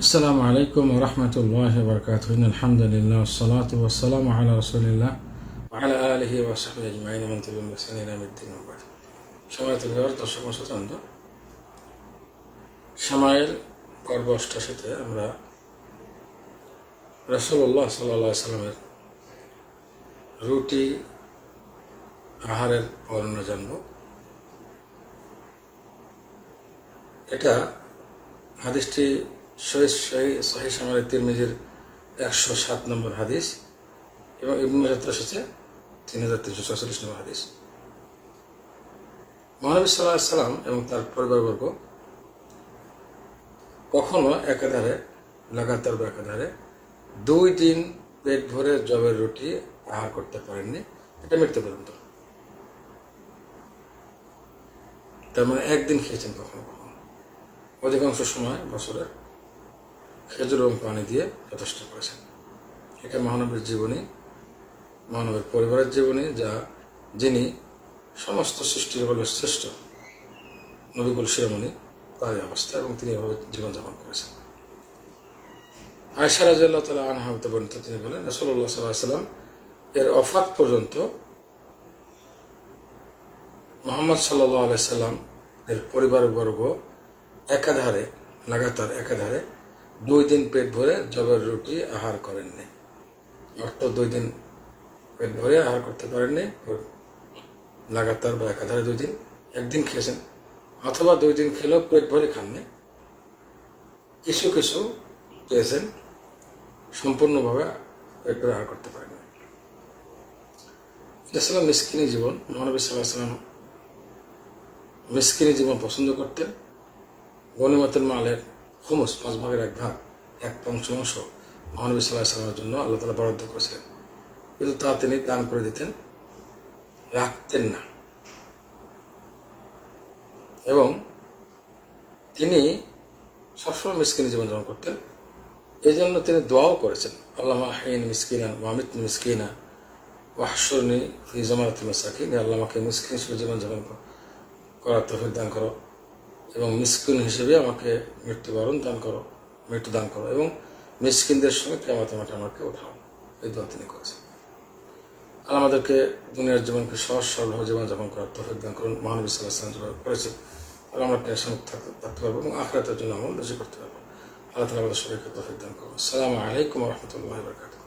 আসসালামু আলাইকুম রহমতুল্লাহ বরকাত আলহামদুলিল্লাহ সালাত ওসালাম আল্লাহ রসুলিল্লাহ আলা আলহি ওয়াসাহি আজমাইন। মন্তুবিন হোসেন নম্বর সময় তুলে দেওয়ার দর্শক স্বতন্ত্র সময়ের পর্ব অষ্টাশিতে আমরা রসুল্লাহ রুটি আহারের বর্ণনা জানব। এটা হাদিসটি শহীদ সামারের তিরমিজির একশো সাত নম্বর হাদিস এবং ইবন মাজাত এসেছে তিন হাজার তিনশো ছয়চল্লিশ নম্বর হাদিস। মহানবী সাল্লাহ সাল্লাম এবং তার পরিবারবর্গ কখনো একাধারে, লাগাতার বা একাধারে দুই দিন পেট ভরে জবের রুটি আহার করতে পারেননি। এটা মৃত্যু পর্যন্ত। তার মানে একদিন খেয়েছেন কখনো কখনো। অধিকাংশ সময় বছরের খেজুর এবং পানি দিয়ে যথেষ্ট করেছেন। এটা মহানবীর জীবনী মহানবীর পরিবারের জীবনী, যা যিনি সমস্ত সৃষ্টির বলে শ্রেষ্ঠ নবীকুল শিরোমণি, তারই অবস্থা এবং তিনি এভাবে জীবনযাপন করেছেন। আয়সা রাজিয়াল্লাহ তালা আনহামতে বর্ণিত তিনি বলেন রসল্লাহ সাল্লাহ সাল্লাম এর অফাত পর্যন্ত মোহাম্মদ সাল্লাহ আলাইসাল্লাম এর পরিবারবর্গ একাধারে, লাগাতার একাধারে দুই দিন পেট ভরে জবের রুটি আহার করেননি। অর্থ দুই দিন পেট ভরে আহার করতে পারেননি লাগাতার বা একাধারে দুই দিন, একদিন খেয়েছেন, অথবা দুই দিন খেলেও পেট ভরে খাননি। কিছু কিছু পেয়েছেন, সম্পূর্ণভাবে পেট ভরে আহার করতে এটা ছিল মিসকিনী জীবন মহানবী সাল্লাহ সাল্লাম মিসকিনী জীবন পছন্দ করতেন। গণিমতের মালের হুমস পাঁচ ভাগের এক ভাগ, এক পঞ্চমাংশ মহানবী সাল্লাহ সাল্লামের জন্য আল্লাহ তালা বরাদ্দ করেছিলেন কিন্তু তা তিনি দান করে দিতেন, রাখতেন না। এবং তিনি সবসময় মিসকিনী জীবনযাপন করতেন। এই জন্য তিনি দোয়াও করেছেন আল্লাহ হাইন মিসকিনা মামিত মিসকিনা ওয়াহসরনি ফি জামারাত মাসাকিন আল্লাহ আমাকে মিসকিন হিসেবে জীবনযাপন করার তফিক দান করো। এবং মিসকিন হিসেবে আমাকে মৃত্যুবরণ দান করো, মৃত্যু দান করো এবং মিসকিনদের সঙ্গে কেমন মাঠে আমাকে ওঠাও। এই দোয়া তিনি করেছেন। আর আমাদেরকে দুনিয়ার জীবনকে সহজ সরল জীবনযাপন করার তফিক দান করুন। মহানবী সাল্লাহ যেভাবে করেছেন আর আমরা টেনশন থাকতে থাকতে পারব এবং আখরাতের জন্য আমল বেশি করতে পারব। আল্লাহ তালা আমাদের সবাইকে তফিক দান করব আসসালামু আলাইকুম রহমতুল্লাহ বরকাত